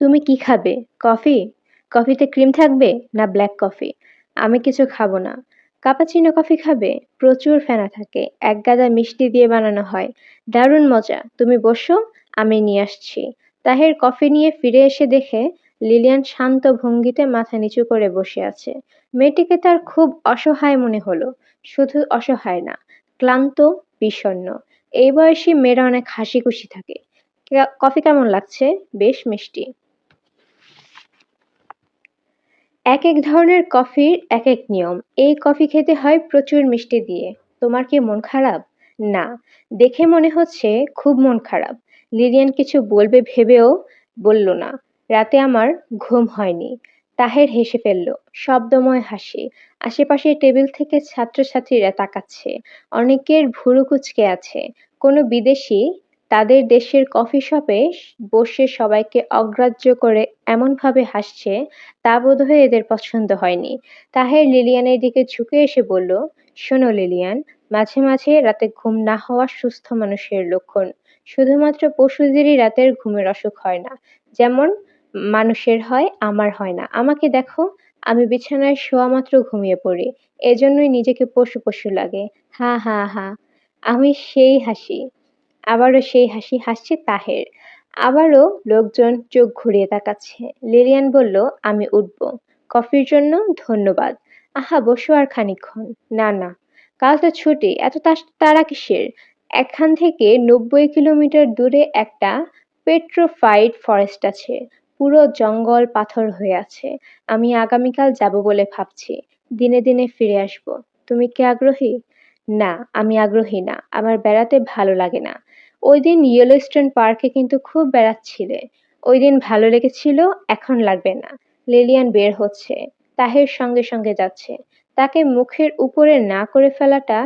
তুমি কি খাবে? কফি? কফিতে ক্রিম থাকবে না ব্ল্যাক কফি? আমি কিছু খাব না। কাপাচিনো কফি খাবে? প্রচুর ফেনা থাকে। এক গাদা মিষ্টি দিয়ে বানানো হয়। দারুণ মজা। তুমি বসো, আমি নিয়ে আসছি। তাহের কফি নিয়ে ফিরে এসে দেখে লিলিয়ান শান্ত ভঙ্গিতে মাথা নিচু করে বসে আছে। মেয়েটিকে তার খুব অসহায় মনে হলো। শুধু অসহায় না, ক্লান্ত, বিষণ্ণ। এই বয়সী মেয়েরা অনেক হাসি খুশি থাকে কফি কেমন লাগছে? বেশ মিষ্টি। এক এক ধরনের কফির এক এক নিয়ম। এই কফি খেতে হয় প্রচুর মিষ্টি দিয়ে। তোমার কি মন খারাপ? না। দেখে মনে হচ্ছে খুব মন খারাপ। লিলিয়ান কিছু বলবে ভেবেও বলল না। রাতে আমার ঘুম হয়নি। তাহের হেসে ফেলল, শব্দময় হাসি। আশেপাশের টেবিল থেকে ছাত্রছাত্রীরা তাকাচ্ছে। অনেকের ভুরু কুচকে আছে। কোনো বিদেশি তাদের দেশের কফি শপে বসে সবাইকে অগ্রাহ্য করে এমনভাবে হাসছে, তা বোধহয় এদের পছন্দ হয়নি। তাহের লিলিয়ানের দিকে ঝুঁকে এসে বলল, শোনো লিলিয়ান, মাঝে মাঝে রাতে ঘুম না হওয়া সুস্থ মানুষের লক্ষণ। শুধুমাত্র পশুদেরই রাতের ঘুমের অসুখ হয় না। যেমন মানুষের হয়, আমার হয় না। আমাকে দেখো, আমি বিছানায় শোয়া মাত্র ঘুমিয়ে পড়ি। এজন্যই নিজেকে পশু পশু লাগে। হা হা হা। আমি সেই হাসি। আবারও সেই হাসি হাসছে তাহের। আবারও লোকজন চোখ ঘুরিয়ে তাকাচ্ছে। লিলিয়ান বলল, আমি উঠব। কফির জন্য ধন্যবাদ। আহা, বসো আর খানিকক্ষণ। না না। কাল তো ছুটি। এত তাড়া কিসের? এখান থেকে নব্বই কিলোমিটার দূরে একটা পেট্রোফাইট ফরেস্ট আছে। পুরো জঙ্গল পাথর হয়ে আছে। আমি আগামীকাল যাব বলে ভাবছি। দিনে দিনে ফিরে আসব। তুমি কি আগ্রহী? না, আমি আগ্রহী না, আমার বেড়াতে ভালো লাগে না। ওই দিন ইয়েলোস্টোন পার্কে কিন্তু খুব বেড়াচ্ছিলে। ওই দিন ভালো লেগেছিল, এখন লাগবে না। লিলিয়ান বের হচ্ছে, তাহের সঙ্গে সঙ্গে যাচ্ছে। তাকে মুখের উপরে না করে ফেলাটা,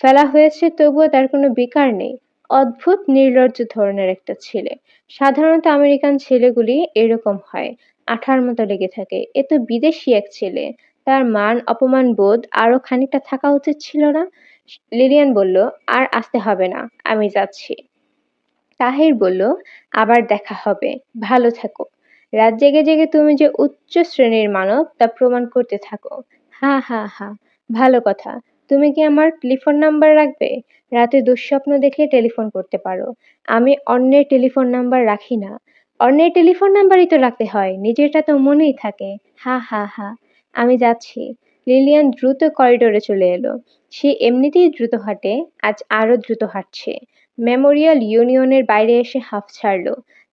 ফেলা হয়েছে তবুও তার কোনো বিকার নেই। অদ্ভুত নির্লজ্জ ধরনের একটা ছেলে। সাধারণত আমেরিকান ছেলেগুলি এরকম হয়, আঠার মতো লেগে থাকে। এ তো বিদেশি এক ছেলে। তার মান, অপমান, বোধ আরও খানিকটা থাকা উচিত ছিল না? লিলিয়ান বলল, আর আসতে হবে না, আমি যাচ্ছি। তাহির বলল, আবার দেখা হবে, ভালো থাকো। রাত জেগে জেগে তুমি যে উচ্চ শ্রেণির মানব, তা প্রমাণ করতে থাকো। হা হা হা, ভালো কথা। তুমি কি আমার টেলিফোন নাম্বার রাখবে? রাতে দুঃস্বপ্ন দেখলে টেলিফোন করতে পারো। আমি অন্যের টেলিফোন নাম্বার রাখি না। অন্যের টেলিফোন নাম্বারই তো রাখতে হয়, নিজেরটা তো মনেই থাকে। হা হা হা, আমি যাচ্ছি। লিলিয়ান দ্রুত করিডোরে চলে এলো। সে এমনিতেই দ্রুত হাঁটে, আজ আরও দ্রুত হাঁটছে। মেমোরিয়াল ইউনিয়নের বাইরে এসে হাঁফ ছাড়ল,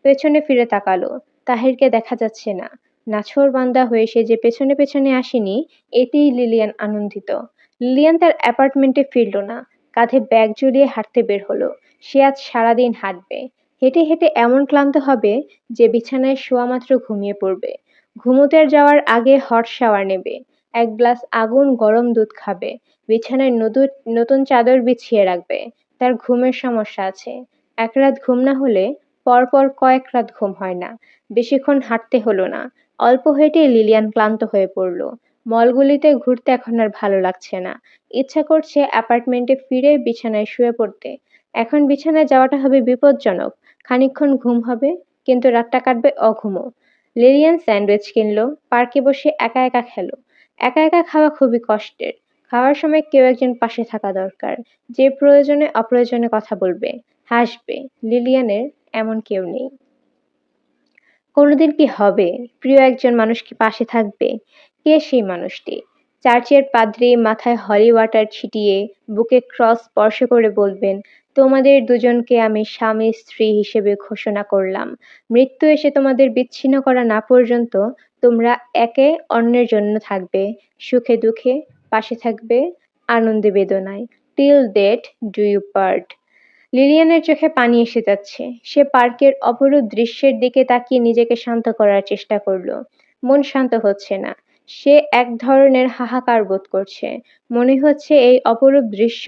পেছনে ফিরে তাকালো। তাহেরকে দেখা যাচ্ছে না। নাছোড়বান্দা হয়ে সে যে পেছনে পেছনে আসেনি, এতেই লিলিয়ান আনন্দিত। লিলিয়ান তার অ্যাপার্টমেন্টে ফিরল না, কাঁধে ব্যাগ ঝুলিয়ে হাঁটতে বের হলো। সে আজ সারাদিন হাঁটবে। হেঁটে হেঁটে এমন ক্লান্ত হবে যে বিছানায় শোয়া মাত্র ঘুমিয়ে পড়বে। ঘুমোতে যাওয়ার আগে হট শাওয়ার নেবে। এক গ্লাস আগুন গরম দুধ খাবে, বিছানায় নতুন নতুন চাদর বিছিয়ে রাখবে, তার ঘুমের সমস্যা আছে। এক রাত ঘুম না হলে পরপর কয়েক রাত ঘুম হয় না, বেশিক্ষণ হাঁটতে হলো না। অল্প হেঁটে লিলিয়ান ক্লান্ত হয়ে পড়ল। মলগুলিতে ঘুরতে এখন আর ভালো লাগছে না। ইচ্ছা করছে অ্যাপার্টমেন্টে ফিরে বিছানায় শুয়ে পড়তে। এখন বিছানায় যাওয়াটা হবে বিপজ্জনক। খানিকক্ষণ ঘুম হবে, কিন্তু রাতটা কাটবে অঘুমো। লিলিয়ান স্যান্ডউইচ কিনলো, পার্কে বসে একা একা খেলো। একা একা খাওয়া খুবই কষ্টের। খাওয়ার সময় কেউ একজন পাশে থাকা দরকার। যে প্রয়োজনে অপ্রয়োজনে কথা বলবে, হাসবে, লিলিয়ানের এমন কেউ নেই। কোনোদিন কি হবে? প্রিয় একজন মানুষ কি পাশে থাকবে? কে সেই মানুষটি? চার্চের পাদ্রী মাথায় হলি ওয়াটার ছিটিয়ে বুকে ক্রস স্পর্শ করে বলবেন তোমাদের দুজনকে আমি স্বামী স্ত্রী হিসেবে ঘোষণা করলাম। মৃত্যু এসে তোমাদের বিচ্ছিন্ন করা না পর্যন্ত তোমরা একে অন্যের জন্য থাকবে। সুখে দুঃখে পাশে থাকবে আনন্দে বেদনায়। Till death do us part লিলিয়ানের চোখে পানি এসে যাচ্ছে। সে পার্কের অপরূপ দৃশ্যের দিকে তাকিয়ে নিজেকে শান্ত করার চেষ্টা করল। মন শান্ত হচ্ছে না। সে এক ধরনের হাহাকার বোধ করছে। মনে হচ্ছে এই অপরূপ দৃশ্য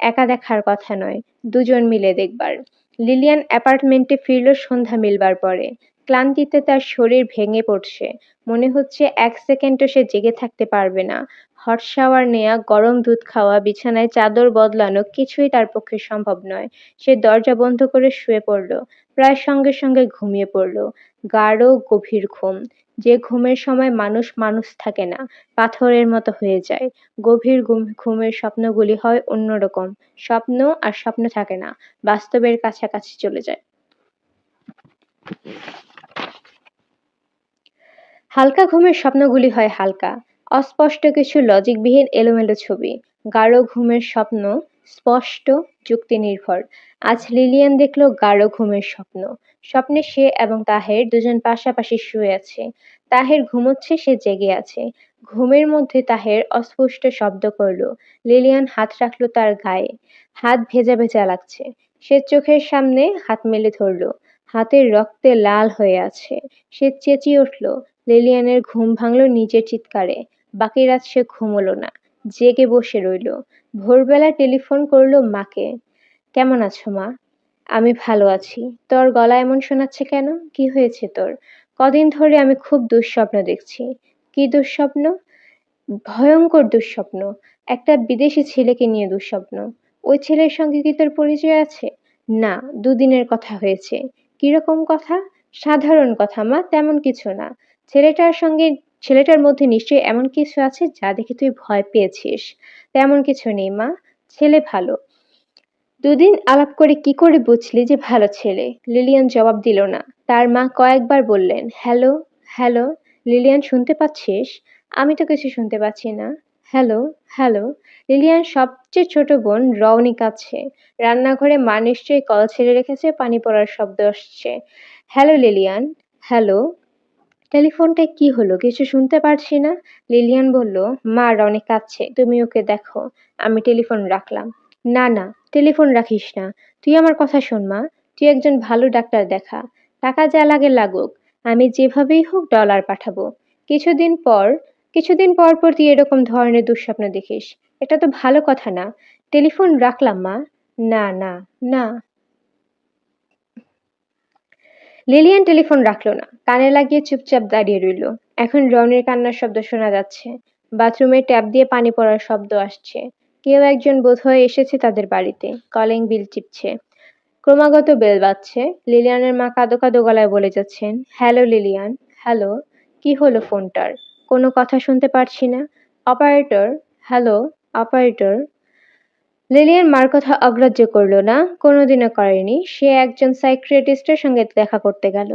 একা দেখার কথা নয়, দুজন মিলে দেখবার। লিলিয়ান অ্যাপার্টমেন্টে ফিরল সন্ধ্যা মিলবার পরে। ক্লান্তিতে তার শরীর ভেঙে পড়ছে। মনে হচ্ছে এক সেকেন্ডও সে জেগে থাকতে পারবে না। হট শাওয়ার নেয়া, গরম দুধ খাওয়া, বিছানায় চাদর বদলানো কিছুই তার পক্ষে সম্ভব নয়। সে দরজা বন্ধ করে শুয়ে পড়ল। প্রায় সঙ্গে সঙ্গে ঘুমিয়ে পড়ল। গাঢ়, গভীর ঘুম। যে ঘুমের সময় মানুষ মানুষ থাকে না, পাথরের মতো হয়ে যায়। গভীর ঘুমের স্বপ্নগুলি হয় অন্যরকম। স্বপ্ন আর স্বপ্ন থাকে না, বাস্তবের কাছাকাছি চলে যায়। হালকা ঘুমের স্বপ্নগুলি হয় হালকা, অস্পষ্ট কিছু লজিকবিহীন এলোমেলো ছবি। গাঢ় ঘুমের স্বপ্ন স্পষ্ট যুক্তি নির্ভর আজ লিলিয়ান দেখল গাঢ় ঘুমের স্বপ্ন। স্বপ্নে সে এবং তাহের দুজন পাশাপাশি শুয়ে আছে। তাহের ঘুমোচ্ছে, সে জেগে আছে। ঘুমের মধ্যে তাহের অস্পষ্ট শব্দ করল। লিলিয়ান হাত রাখল তার গায়ে। হাত ভেজা ভেজা লাগছে। সে চোখের সামনে হাত মেলে ধরল। হাতের রক্তে লাল হয়ে আছে। সে চেঁচিয়ে উঠল। লিলিয়ানের ঘুম ভাঙল নিজের চিৎকারে। বাকি রাত সে ঘুমোলো না। জেগে বসে রইল। ভোরবেলা টেলিফোন করল মাকে। কেমন আছো মা? আমি ভালো আছি। তোর গলা এমন শোনাচ্ছে কেন? কি হয়েছে তোর? কদিন ধরে আমি খুব দুঃস্বপ্ন দেখছি। কি দুঃস্বপ্ন? ভয়ঙ্কর দুঃস্বপ্ন। একটা বিদেশি ছেলেকে নিয়ে দুঃস্বপ্ন। ওই ছেলের সঙ্গে কি তোর পরিচয় আছে? না, দুদিনের কথা হয়েছে। কীরকম কথা? সাধারণ কথা মা, তেমন কিছু না। ছেলেটার সঙ্গে ছেলেটার মধ্যে নিশ্চয়ই এমন কিছু আছে যা দেখে তুই ভয় পেয়েছিস। তেমন কিছু নেই, মা। ছেলে ভালো। দুদিন আলাপ করে কি করে বুঝলি যে ভালো ছেলে? লিলিয়ান জবাব দিল না। তার মা কয়েকবার বললেন, হ্যালো হ্যালো, লিলিয়ান শুনতে পাচ্ছিস? আমি তো কিছু শুনতে পাচ্ছি না। হ্যালো হ্যালো, লিলিয়ান সবচেয়ে ছোট বোন রওনি কাছে রান্নাঘরে মা নিশ্চয়ই কল ছেড়ে রেখেছে, পানি পড়ার শব্দ আসছে। Hello, Lilian. হ্যালো টেলিফোনটায় কি হলো? কিছু শুনতে পারছি না। লিলিয়ান বলল, মা, রনি কাঁদছে। তুমি ওকে দেখো। আমি টেলিফোন রাখলাম। না না, টেলিফোন রাখিস না। তুই আমার কথা শোন, মা। তুই একজন ভালো ডাক্তার দেখা। টাকা যা লাগে লাগুক। আমি যেভাবেই হোক ডলার পাঠাবো। কিছুদিন পর কিছুদিন পর পর তুই এরকম ধরনের দুঃস্বপ্ন দেখিস। এটা তো ভালো কথা না। টেলিফোন রাখলাম, মা? না না না। লিলিয়ান টেলিফোন রাখল না। কানে লাগিয়ে চুপচাপ দাঁড়িয়ে রইল। এখন রনির কান্নার শব্দ শোনা যাচ্ছে। বাথরুমে ট্যাপ দিয়ে পানি পড়ার শব্দ আসছে। কেউ একজন বোধহয় এসেছে তাদের বাড়িতে। কলিং বিল চিপছে। ক্রমাগত বেল বাজছে। লিলিয়ানের মা কাদো কাদো গলায় বলে যাচ্ছেন, হ্যালো, লিলিয়ান। হ্যালো, কি হলো ফোনটার? কোনো কথা শুনতে পারছি না। Operator, hello, operator. লিলিয়ান মার কথা অগ্রাহ্য করল না, কোনোদিনও করেনি। সে একজন সাইক্রিয়াটিস্টের সঙ্গে দেখা করতে গেল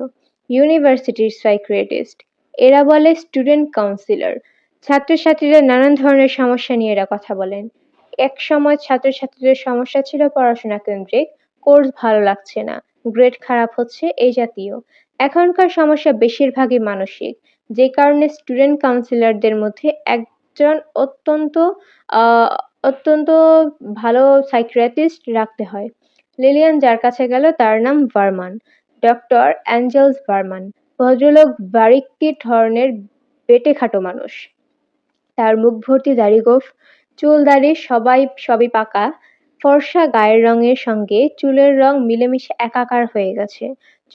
ইউনিভার্সিটির সাইক্রিয়াটিস্ট এরা বলে স্টুডেন্ট কাউন্সিলর ছাত্রছাত্রীরা নানান ধরনের সমস্যা নিয়ে এরা কথা বলেন। এক সময় ছাত্রছাত্রীদের সমস্যা ছিল পড়াশোনা কেন্দ্রিক, কোর্স ভালো লাগছে না গ্রেড খারাপ হচ্ছে, এই জাতীয়। এখনকার সমস্যা বেশিরভাগই মানসিক, যে কারণে স্টুডেন্ট কাউন্সিলরদের মধ্যে একজন অত্যন্ত অত্যন্ত ভালো সাইকিয়াট্রিস্ট রাখতে হয়। লিলিয়ান যার কাছে গেল তার নাম ভার্মান। ডক্টর অ্যাঞ্জেলস ভার্মান, ভদ্রলোক বারিকটি ধরনের বেটে খাটো মানুষ। তার মুখ ভর্তি দাড়ি গোফ, চুল দাড়ি সবাই সবই পাকা। ফর্সা গায়ের রঙের সঙ্গে চুলের রং মিলেমিশে একাকার হয়ে গেছে।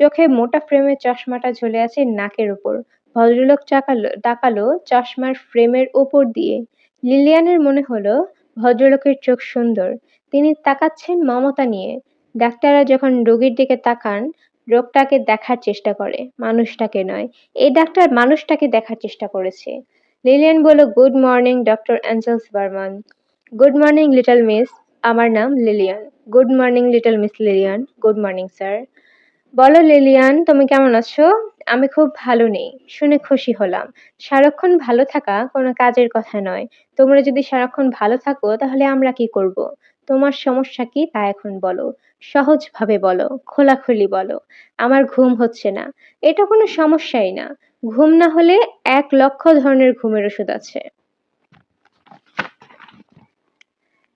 চোখে মোটা ফ্রেমের চশমাটা ঝুলে আছে নাকের উপর। ভদ্রলোক চাকালো তাকালো চশমার ফ্রেমের উপর দিয়ে। লিলিয়ানের মনে হলো ভদ্রলোকের চোখ সুন্দর। তিনি তাকাচ্ছেন মমতা নিয়ে। ডাক্তাররা যখন রোগীর দিকে তাকান, রোগটাকে দেখার চেষ্টা করে, মানুষটাকে নয়। এই ডাক্তার মানুষটাকে দেখার চেষ্টা করেছে। লিলিয়ান বলল, good morning, doctor Angels Berman. Good morning, little miss. আমার নাম Lilian. Good morning, little miss Lilian. Good morning, sir. বলো, লিলিয়ান, তুমি কেমন আছো? আমি খুব ভালো নেই, শুনে খুশি হলাম। সারাক্ষণ ভালো থাকা কোনো কাজের কথা নয়। তোমরা যদি সারাক্ষণ ভালো থাকো, তাহলে আমরা কি করব? তোমার সমস্যা কি তা এখন বলো। সহজভাবে বলো, খোলাখুলি বলো। আমার ঘুম হচ্ছে না। এটা কোনো সমস্যাই না। ঘুম না হলে এক লক্ষ ধরনের ঘুমের ওষুধ আছে।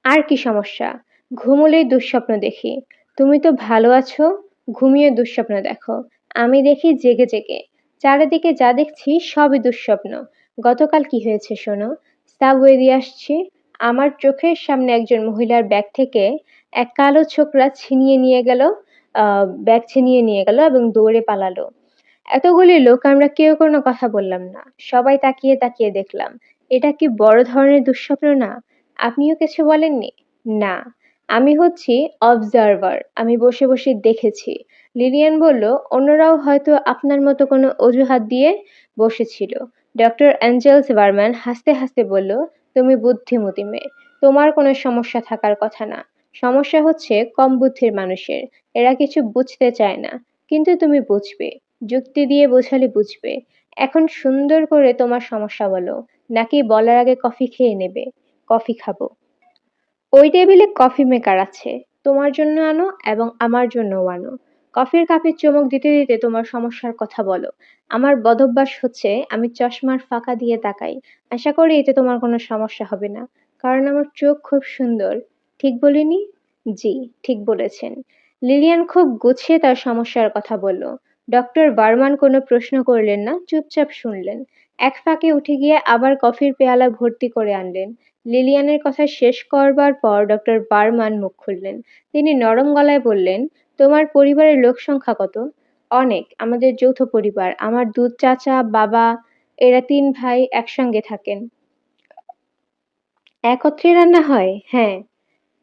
আর কি সমস্যা? ঘুমলেই দুঃস্বপ্ন দেখি। তুমি তো ভালো আছো, ঘুমিয়ে দুঃস্বপ্ন দেখো। আমি দেখি জেগে জেগে। চারিদিকে যা দেখছি সবই দুঃস্বপ্ন। গতকাল কি হয়েছে শোনো? সাবওয়ে দিয়ে আসছি। আমার চোখের সামনে একজন মহিলার ব্যাগ থেকে এক কালো ছোকরা ছিনিয়ে নিয়ে গেল ব্যাগ ছিনিয়ে নিয়ে গেল এবং দৌড়ে পালালো। এতগুলি লোক আমরা কেউ কোনো কথা বললাম না। সবাই তাকিয়ে তাকিয়ে দেখলাম। এটা কি বড় ধরনের দুঃস্বপ্ন না? আপনিও কিছু বলেননি? না। আমি হচ্ছি অবজারভার আমি বসে বসে দেখেছি। লিলিয়ান বলল, অন্যরাও হয়তো আপনার মতো কোনো অজুহাত দিয়ে বসেছিল। ডক্টর অ্যাঞ্জেলস বার্ম্যান হাসতে হাসতে বলল, তুমি বুদ্ধিমতী মেয়ে, তোমার কোনো সমস্যা থাকার কথা না। সমস্যা হচ্ছে কম বুদ্ধির মানুষের, এরা কিছু বুঝতে চায় না। কিন্তু তুমি বুঝবে, যুক্তি দিয়ে বোঝালে বুঝবে। এখন সুন্দর করে তোমার সমস্যা বলো, নাকি বলার আগে কফি খেয়ে নেবে? কফি খাব। ওই টেবিলে কফি মেকার আছে, তোমার জন্য আনো এবং আমার জন্যও আনো। কফির কাপে চমক দিতে দিতে তোমার সমস্যার কথা বলো। আমার বদভ্যাস হচ্ছে আমি চশমার ফাঁকা দিয়ে তাকাই। আশা করি এতে তোমার কোনো সমস্যা হবে না। কারণ আমার চোখ খুব সুন্দর। ঠিক বলিনি? জি, ঠিক বলেছেন। লিলিয়ান খুব গুছিয়ে তার সমস্যার কথা বলল। ডক্টর বার্মান কোনো প্রশ্ন করলেন না, চুপচাপ শুনলেন। এক ফাঁকে উঠে গিয়ে আবার কফির পেয়ালা ভর্তি করে আনলেন। লিলিয়ানের কথা শেষ করবার পর ডক্টর বার্মান মুখ খুললেন। তিনি নরম গলায় বললেন তোমার পরিবারের লোক সংখ্যা কত? অনেক। আমাদের যৌথ পরিবার। আমার দুধ চাচা, বাবা, এরা তিন ভাই একসঙ্গে থাকেন। একত্রে রান্না হয়? হ্যাঁ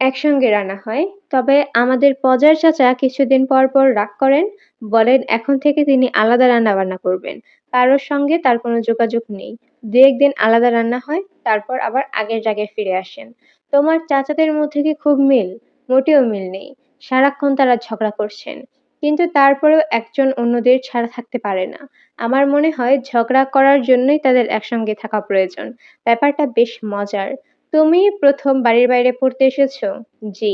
একসঙ্গে রান্না হয়। তবে আমাদের পজার চাচা কিছুদিন পর পর রাগ করেন, বলেন এখন থেকে তিনি আলাদা রান্না বান্না করবেন। কারোর সঙ্গে তার কোনো যোগাযোগ নেই। দু একদিন আলাদা রান্না হয়, তারপর আবার আগের জায়গায় ফিরে আসেন। তোমার চাচাদের মধ্যে কি খুব মিল? মোটেও মিল নেই। সারাক্ষণ তারা ঝগড়া করছেন। কিন্তু তারপরেও একজন অন্যদের ছাড়া থাকতে পারে না। আমার মনে হয় ঝগড়া করার জন্যই তাদের একসঙ্গে থাকা প্রয়োজন। ব্যাপারটা বেশ মজার। তুমি প্রথম বাড়ির বাইরে পড়তে এসেছ? জি।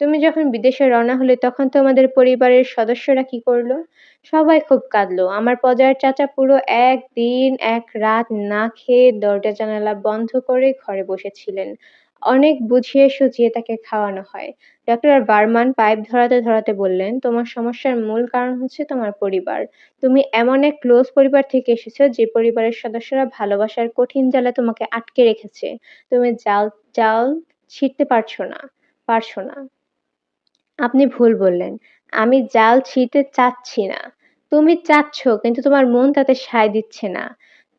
তুমি যখন বিদেশে রওনা হলে তখন তোমাদের পরিবারের সদস্যরা কি করল? সবাই খুব কাঁদলো। আমার পজার চাচা পুরো এক দিন এক রাত না খেয়ে দরজা জানালা বন্ধ করে ঘরে বসেছিলেন। অনেক বুঝিয়ে সুঝিয়ে তাকে খাওয়ানো হয়। ডক্টর বার্মান পাইপ ধরাতে ধরাতে বললেন, তোমার সমস্যার মূল কারণ হচ্ছে তোমার পরিবার। তুমি এমন এক ক্লোজ পরিবার থেকে এসেছ যে পরিবারের সদস্যরা ভালোবাসার কঠিন জালে তোমাকে আটকে রেখেছে। তুমি জাল জাল ছিঁড়তে পারছ না পারছ না। আপনি ভুল বললেন। আমি জাল ছিঁড়তে চাচ্ছি না। তুমি চাচ্ছ, কিন্তু তোমার মন তাতে সায় দিচ্ছে না।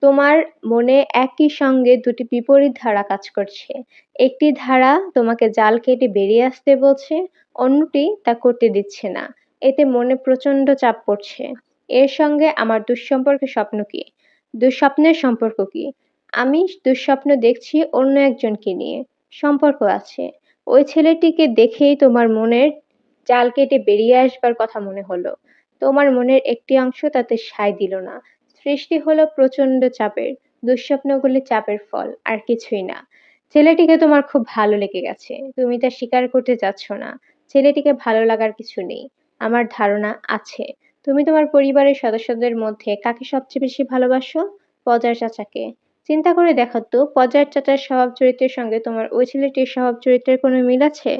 তোমার মনে একই সঙ্গে দুটি বিপরীত ধারা কাজ করছে। একটি ধারা তোমাকে জাল কেটে বেরিয়ে আসতে বলছে, অন্যটি তা করতে দিচ্ছে না। এতে মনে প্রচণ্ড চাপ পড়ছে। এর সঙ্গে আমার দুঃসম্পর্কে স্বপ্ন কি? দুঃস্বপ্নের সম্পর্ক কি? আমি দুঃস্বপ্ন দেখছি অন্য একজনকে নিয়ে। সম্পর্ক আছে। ওই ছেলেটিকে দেখেই তোমার মনের জাল কেটে বেরিয়ে আসবার কথা মনে হলো। তোমার মনের একটি অংশ তাতে সায় দিল না। সৃষ্টি হলো প্রচণ্ড চাপের, দুঃস্বপ্নগুলি চাপের ফল, আর কিছুই না। ছেলেটিকে তোমার খুব ভালো লেগে গেছে, তুমি তা স্বীকার করতে যাচ্ছ না। ছেলেটিকে ভালো লাগার কিছু নেই, আমার ধারণা আছে। তুমি তোমার পরিবারের সদস্যদের মধ্যে কাকে সবচেয়ে বেশি ভালোবাসো? পজার চাচাকে। চিন্তা করে দেখো তো, পজার চাচার স্বভাব চরিত্রের সঙ্গে তোমার ওই ছেলেটির স্বভাব চরিত্রের কোনো মিল আছে?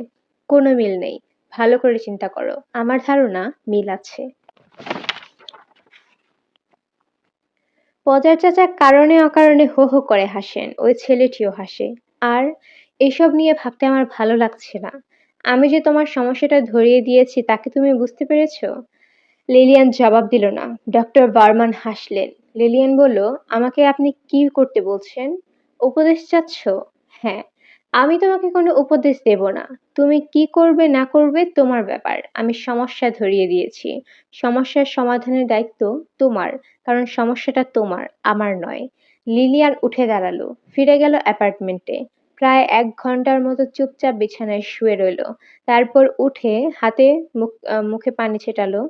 কোনো মিল নেই। ভালো করে চিন্তা করো, আমার ধারণা মিল আছে। পজার চাচা কারণে অকারণে হো হো করে হাসেন, ওই ছেলেটিও হাসে। আর এসব নিয়ে ভাবতে আমার ভালো লাগছে না। আমি যে তোমার সমস্যাটা ধরিয়ে দিয়েছি তাকে তুমি বুঝতে পেরেছ? লিলিয়ান জবাব দিল না। ডক্টর বার্মান হাসলেন। লিলিয়ান বলল, আমাকে আপনি কি করতে বলছেন? উপদেশ চাচ্ছ? হ্যাঁ। আমি তোমাকে কোনো উপদেশ দেব না। তুমি কি করবে না করবে তোমার ব্যাপার। আমি সমস্যা ধরিয়ে দিয়েছি। সমস্যার সমাধানের দায়িত্ব তোমার, কারণ সমস্যাটা তোমার, আমার নয়। লিলিয়ান উঠে দাঁড়াল, ফিরে গেল অ্যাপার্টমেন্টে। প্রায় এক ঘণ্টার মতো চুপচাপ বিছানায় শুয়ে রইল। তারপর উঠে হাতে মুখ মুখে পানি ছেটালো।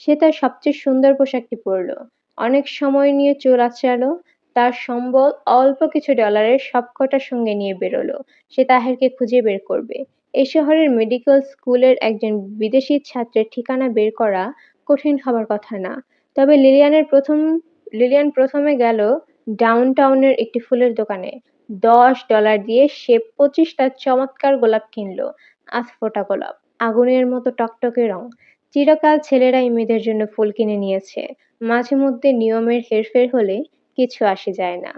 সে তার সবচেয়ে সুন্দর পোশাকটি পরল। অনেক সময় নিয়ে চোর আঁচড়ালো তার সম্বল অল্প কিছু ডলারের সবকটা সঙ্গে নিয়ে বেরোলো। সে তাহেরকে খুঁজে বের করবে। এই শহরের মেডিকেল স্কুলের একজন বিদেশি ছাত্রের ঠিকানা বের করা কঠিন হবার কথা না। তবে লিলিয়ানের প্রথম, লিলিয়ান প্রথমে গেল ডাউন টাউনের একটি ফুলের দোকানে। দশ ডলার দিয়ে সে পঁচিশটা চমৎকার গোলাপ কিনলো। আজ ফোটা গোলাপ, আগুনের মতো টকটকে রং। চিরকাল ছেলেরাই মেয়েদের জন্য ফুল কিনে নিয়েছে। মাঝে মধ্যে নিয়মের হেরফের হলে কিছু আসে যায় না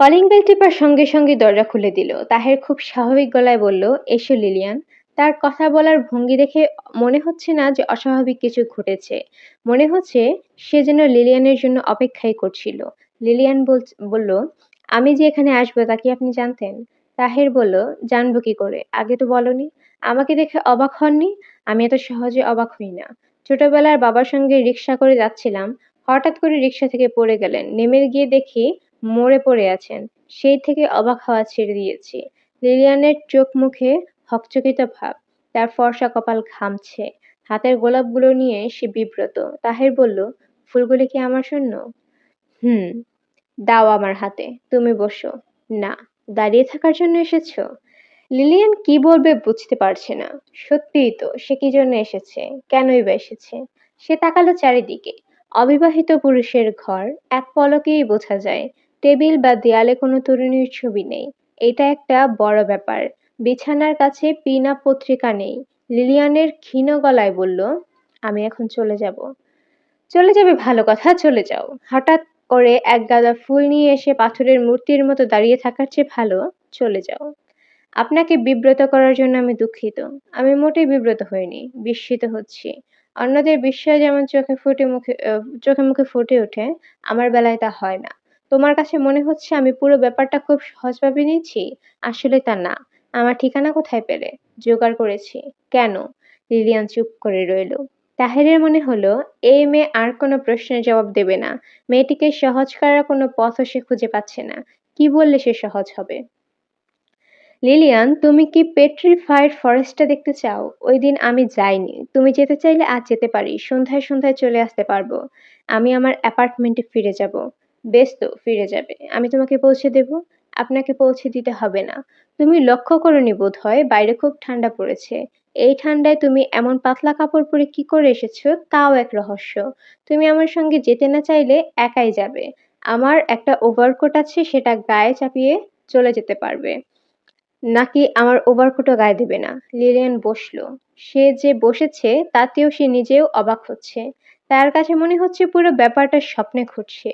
কলিং বেল টিপার সঙ্গে সঙ্গে দরজা খুলে দিল তাহের খুব স্বাভাবিক গলায় বলল এসো লিলিয়ান তার কথা বলার ভঙ্গি দেখে মনে হচ্ছে না যে অস্বাভাবিক কিছু ঘটেছে মনে হচ্ছে সে যেন লিলিয়ানের জন্য অপেক্ষাই করছিল লিলিয়ান বলল আমি যে এখানে আসব তা কি আপনি জানতেন তাহের বলল, জানব কি করে? আগে তো বলনি। আমাকে দেখে অবাক হননি? আমি এত সহজে অবাক হই না। ছোটবেলায় বাবার সঙ্গে রিকশা করে যাচ্ছিলাম। হঠাৎ করে রিকশা থেকে পড়ে গেলেন। নেমে গিয়ে দেখি মরে পড়ে আছেন। সেই থেকে অবাক হওয়া ছেড়ে দিয়েছি। লিলিয়ানের চোখ মুখে হকচকিত ভাব। তার ফর্সা কপাল ঘামছে। হাতের গোলাপগুলো নিয়ে সে বিব্রত। তাহের বলল, ফুলগুলি কি আমার জন্য? হুম। দাও আমার হাতে। তুমি বসো। না। দাঁড়িয়ে থাকার জন্য এসেছ? লিলিয়ান কি বলবে বুঝতে পারছে না। সত্যিই তো, সে কি জন্য এসেছে? কেনই বা এসেছে? সে তাকালো চারিদিকে। অবিবাহিত পুরুষের ঘর, এক পলকেই বোঝা যায়। টেবিল বা দেয়ালে কোনো তরুণীর ছবি নেই। এটা একটা বড় ব্যাপার। বিছানার কাছে পিনা পত্রিকা নেই। লিলিয়ানের ক্ষীণ গলায় বলল, আমি এখন চলে যাব। চলে যাবে ভালো কথা, চলে যাও। হঠাৎ করে এক গাদা ফুল নিয়ে এসে পাথরের মূর্তির মতো দাঁড়িয়ে থাকার চেয়ে ভালো চলে যাও। আপনাকে বিব্রত করার জন্য আমি দুঃখিত। আমি মোটেই বিব্রত হইনি, বিস্মিত হচ্ছি। অন্যদের বিস্ময় যেমন চোখে ফুটে মুখে চোখে মুখে ফুটে ওঠে, আমার বেলায় তা হয় না। তোমার কাছে মনে হচ্ছে আমি পুরো ব্যাপারটা খুব সহজভাবে নিয়েছি? আসলে তা না। আমার ঠিকানা কোথায় পেলে? জোগাড় করেছি। কেন? লিলিয়ান চুপ করে রইল। তাহেরের মনে হলো এই মেয়ে আর কোনো প্রশ্নের জবাব দেবে না। মেয়েটিকে সহজ করার কোনো পথও সে খুঁজে পাচ্ছে না। কি বললে সে সহজ হবে? লিলিয়ান তুমি কি পেট্রিফাইড ফরেস্টটা দেখতে চাও? ওই দিন আমি যাইনি। তুমি যেতে চাইলে আজ যেতে পারি। সন্ধ্যায় সন্ধ্যায় চলে আসতে পারব। আমি আমার অ্যাপার্টমেন্টে ফিরে যাব। বেশ তো, ফিরে যাবে। আমি তোমাকে পৌঁছে দেব। আপনাকে পৌঁছে দিতে হবে না। তুমি লক্ষ্য করনি বোধ হয় বাইরে খুব ঠান্ডা পড়েছে। এই ঠান্ডায় তুমি এমন পাতলা কাপড় পরে কি করে এসেছ তাও এক রহস্য। তুমি আমার সঙ্গে যেতে না চাইলে একাই যাবে। আমার একটা ওভারকোট আছে সেটা গায়ে চাপিয়ে চলে যেতে পারবে। নাকি আমার ওভারকোটও গায়ে দেবে না। লিলিয়ান বসল। সে যে বসেছে, তাতেও সে নিজেও অবাক হচ্ছে। তার কাছে মনে হচ্ছে পুরো ব্যাপারটা স্বপ্নে ঘটছে।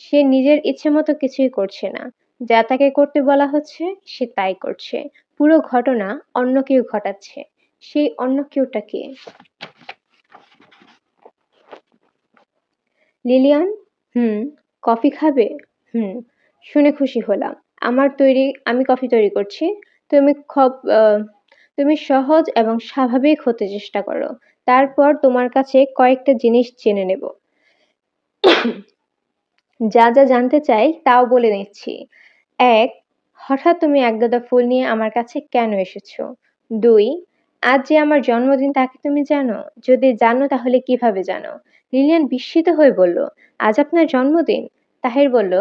সে নিজের ইচ্ছে মতো কিছুই করছে না। যা তাকে করতে বলা হচ্ছে, সে তাই করছে। পুরো ঘটনা অন্য কেউ ঘটাচ্ছে। সেই অন্য কেউটা কে? লিলিয়ান হুম, কফি খাবে হুম, শুনে খুশি হলাম আমার তৈরি, আমি কফি তৈরি করছি। তুমি খুব তুমি সহজ এবং স্বাভাবিক হতে চেষ্টা করো। তারপর তোমার কাছে কয়েকটা জিনিস জেনে নেব। যা যা জানতে চাই তাও বলে নিচ্ছি। এক, হঠাৎ তুমি এক গাদা ফুল নিয়ে আমার কাছে কেন এসেছ? দুই, আজ যে আমার জন্মদিন তাকে তুমি জানো? যদি জানো তাহলে কীভাবে জানো? লিলিয়ান বিস্মিত হয়ে বলল, আজ আপনার জন্মদিন? তাহের বলল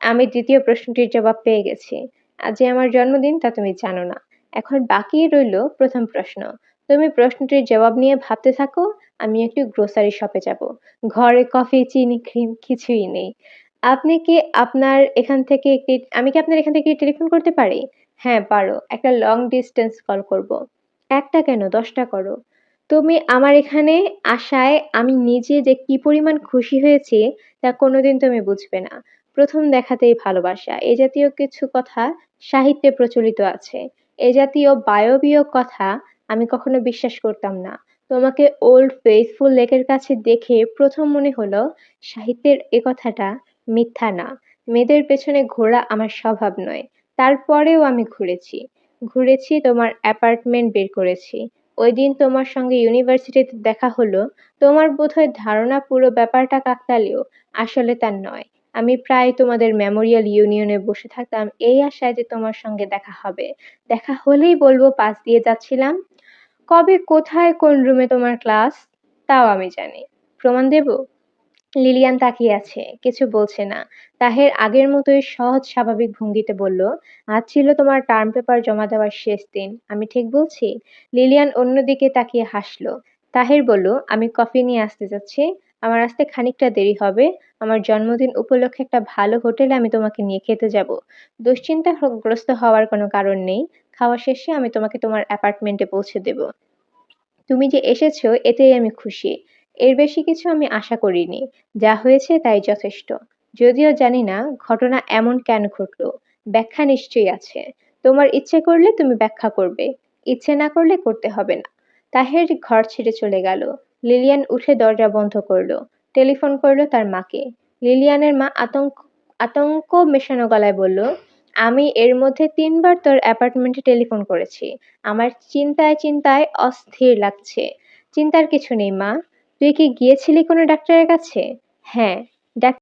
আমি দ্বিতীয় প্রশ্নটির জবাব পেয়ে গেছি। আজ যে আমার জন্মদিন, তা তুমি জানো না। এখন বাকি রইল প্রথম প্রশ্ন। তুমি প্রশ্নটির জবাব নিয়ে ভাবতে থাকো, আমি একটু গ্রোসারি শপে যাব। ঘরে কফি, চিনি, ক্রিম কিছুই নেই। আপনি কি আপনার এখান থেকে একটি, আমি কি আপনার এখান থেকে টেলিফোন করতে পারি? হ্যাঁ পারো। একটা লং ডিস্টেন্স কল করব। একটা কেন? দশটা করো। তুমি আমার এখানে আসায় আমি নিজে যে কি পরিমাণ খুশি হয়েছি, তা কোনোদিন তুমি বুঝবে না। প্রথম দেখাতেই ভালোবাসা। এ জাতীয় কিছু কথা সাহিত্যে প্রচলিত আছে। এ জাতীয় বায়বীয় কথা আমি কখনো বিশ্বাস করতাম না। তোমাকে ওল্ড ফেইথফুল লেকের কাছে দেখে প্রথম মনে হলো, সাহিত্যের এ কথাটা মিথ্যা না। মেয়েদের পেছনে ঘোরা আমার স্বভাব নয়। তারপরেও আমি ঘুরেছি। ঘুরেছি, তোমার অ্যাপার্টমেন্ট বের করেছি। ওই দিন তোমার সঙ্গে ইউনিভার্সিটিতে দেখা হলো। তোমার বোধহয় ধারণা পুরো ব্যাপারটা কাকতালীয়। আসলে তা নয়। আমি প্রায় তোমাদের মেমোরিয়াল ইউনিয়নে বসে থাকতাম, এই আশায় যে তোমার সঙ্গে দেখা হবে। দেখা হলেই বলব পাশ দিয়ে যাচ্ছিলাম। কবে, কোথায়, কোন রুমে তোমার ক্লাস তাও আমি জানি। প্রমাণ দেব? লিলিয়ান তাকিয়ে আছে, কিছু বলছে না। তাহের আগের মতোই সহজ স্বাভাবিক ভঙ্গিতে বলল, আজ ছিল তোমার টার্ম পেপার জমা দেওয়ার শেষ দিন, আমি ঠিক বলছি? লিলিয়ান অন্যদিকে তাকিয়ে হাসলো। তাহের বলল, আমি কফি নিয়ে আসতে যাচ্ছি। আমার আসতে খানিকটা দেরি হবে। আমার জন্মদিন উপলক্ষে একটা ভালো হোটেলে আমি তোমাকে নিয়ে খেতে যাব। দুশ্চিন্তাগ্রস্ত হওয়ার কোনো কারণ নেই। খাওয়া শেষে আমি তোমাকে তোমার অ্যাপার্টমেন্টে পৌঁছে দেব। তুমি যে এসেছ, এতেই আমি খুশি। এর বেশি কিছু আমি আশা করিনি। যা হয়েছে তাই যথেষ্ট। যদিও জানি না, ঘটনা এমন কেন ঘটলো। ব্যাখ্যা নিশ্চয়ই আছে। তোমার ইচ্ছে করলে তুমি ব্যাখ্যা করবে। ইচ্ছে না করলে করতে হবে না। তাহের ঘর ছেড়ে চলে গেল। লিলিয়ান উঠে দরজা বন্ধ করল। টেলিফোন করল তার মাকে। লিলিয়ানের মা আতঙ্ক আতঙ্ক মেশানো গলায় বলল, আমি এর মধ্যে তিনবার তোর অ্যাপার্টমেন্টে টেলিফোন করেছি। আমার চিন্তায় চিন্তায় অস্থির লাগছে। চিন্তার কিছু নেই মা। তুই কি গিয়েছিলি কোনো ডাক্তারের কাছে? হ্যাঁ ডাক